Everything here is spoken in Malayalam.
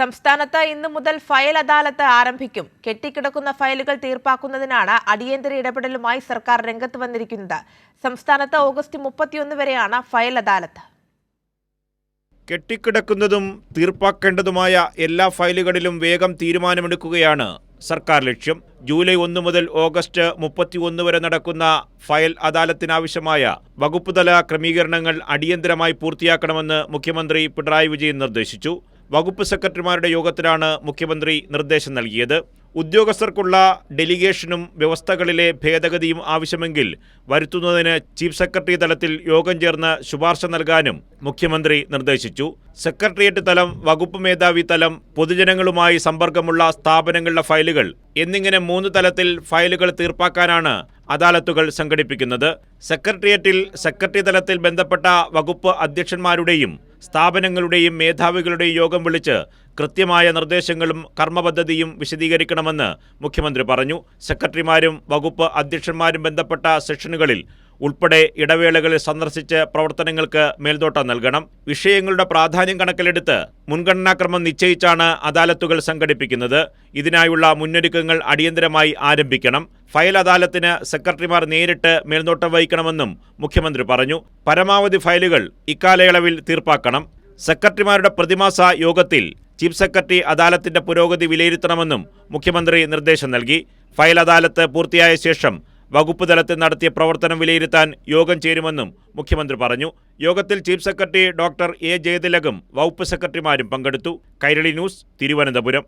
സംസ്ഥാനത്ത് ഇന്നു മുതൽ ഫയൽ അദാലത്ത് ആരംഭിക്കും. കെട്ടിക്കിടക്കുന്ന ഫയലുകൾ തീർപ്പാക്കുന്നതിനാണ് അടിയന്തര ഇടപെടലുമായി സർക്കാർ രംഗത്ത് വന്നിരിക്കുന്നത്. സംസ്ഥാനത്ത് ഓഗസ്റ്റ് മുപ്പത്തിയൊന്ന് വരെയാണ് ഫയൽ അദാലത്ത്. കെട്ടിക്കിടക്കുന്നതും തീർപ്പാക്കേണ്ടതുമായ എല്ലാ ഫയലുകളിലും വേഗം തീരുമാനമെടുക്കുകയാണ് സർക്കാർ ലക്ഷ്യം. ജൂലൈ ഒന്ന് മുതൽ ഓഗസ്റ്റ് മുപ്പത്തിയൊന്ന് വരെ നടക്കുന്ന ഫയൽ അദാലത്തിനാവശ്യമായ വകുപ്പുതല ക്രമീകരണങ്ങൾ അടിയന്തരമായി പൂർത്തിയാക്കണമെന്ന് മുഖ്യമന്ത്രി പിണറായി വിജയൻ നിർദ്ദേശിച്ചു. വകുപ്പ് സെക്രട്ടറിമാരുടെ യോഗത്തിലാണ് മുഖ്യമന്ത്രി നിർദ്ദേശം നൽകിയത്. ഉദ്യോഗസ്ഥർക്കുള്ള ഡെലിഗേഷനും വ്യവസ്ഥകളിലെ ഭേദഗതിയും ആവശ്യമെങ്കിൽ വരുത്തുന്നതിന് ചീഫ് സെക്രട്ടറി തലത്തിൽ യോഗം ചേർന്ന് ശുപാർശ നൽകാനും മുഖ്യമന്ത്രി നിർദ്ദേശിച്ചു. സെക്രട്ടേറിയറ്റ് തലം വകുപ്പ് മേധാവി തലം പൊതുജനങ്ങളുമായി സമ്പർക്കമുള്ള സ്ഥാപനങ്ങളുടെ ഫയലുകൾ എന്നിങ്ങനെ മൂന്ന് തലത്തിൽ ഫയലുകൾ തീർപ്പാക്കാനാണ് അദാലത്തുകൾ സംഘടിപ്പിക്കുന്നത്. സെക്രട്ടേറിയറ്റിൽ സെക്രട്ടറി തലത്തിൽ ബന്ധപ്പെട്ട വകുപ്പ് അധ്യക്ഷന്മാരുടെയും സ്ഥാപനങ്ങളുടെയും മേധാവികളുടെയും യോഗം വിളിച്ച് കൃത്യമായ നിർദ്ദേശങ്ങളും കർമ്മപദ്ധതിയും വിശദീകരിക്കണമെന്ന് മുഖ്യമന്ത്രി പറഞ്ഞു. സെക്രട്ടറിമാരും വകുപ്പ് അധ്യക്ഷന്മാരും ബന്ധപ്പെട്ട സെഷനുകളിൽ ഉൾപ്പെടെ ഇടവേളകളിൽ സന്ദർശിച്ച് പ്രവർത്തനങ്ങൾക്ക് മേൽനോട്ടം നൽകണം. വിഷയങ്ങളുടെ പ്രാധാന്യം കണക്കിലെടുത്ത് മുൻഗണനാക്രമം നിശ്ചയിച്ചാണ് അദാലത്തുകൾ സംഘടിപ്പിക്കുന്നത്. ഇതിനായുള്ള മുന്നൊരുക്കങ്ങൾ അടിയന്തരമായി ആരംഭിക്കണം. ഫയൽ അദാലത്തിന് സെക്രട്ടറിമാർ നേരിട്ട് മേൽനോട്ടം വഹിക്കണമെന്നും മുഖ്യമന്ത്രി പറഞ്ഞു. പരമാവധി ഫയലുകൾ ഇക്കാലയളവിൽ തീർപ്പാക്കണം. സെക്രട്ടറിമാരുടെ പ്രതിമാസ യോഗത്തിൽ ചീഫ് സെക്രട്ടറി അദാലത്തിന്റെ പുരോഗതി വിലയിരുത്തണമെന്നും മുഖ്യമന്ത്രി നിർദ്ദേശം നൽകി. ഫയൽ അദാലത്ത് പൂർത്തിയായ ശേഷം വകുപ്പ് തലത്തിൽ നടത്തിയ പ്രവർത്തനം വിലയിരുത്താൻ യോഗം ചേരുമെന്നും മുഖ്യമന്ത്രി പറഞ്ഞു. യോഗത്തിൽ ചീഫ് സെക്രട്ടറി ഡോക്ടർ എ ജയതിലകും വകുപ്പ് സെക്രട്ടറിമാരും പങ്കെടുത്തു. കൈരളി ന്യൂസ് തിരുവനന്തപുരം.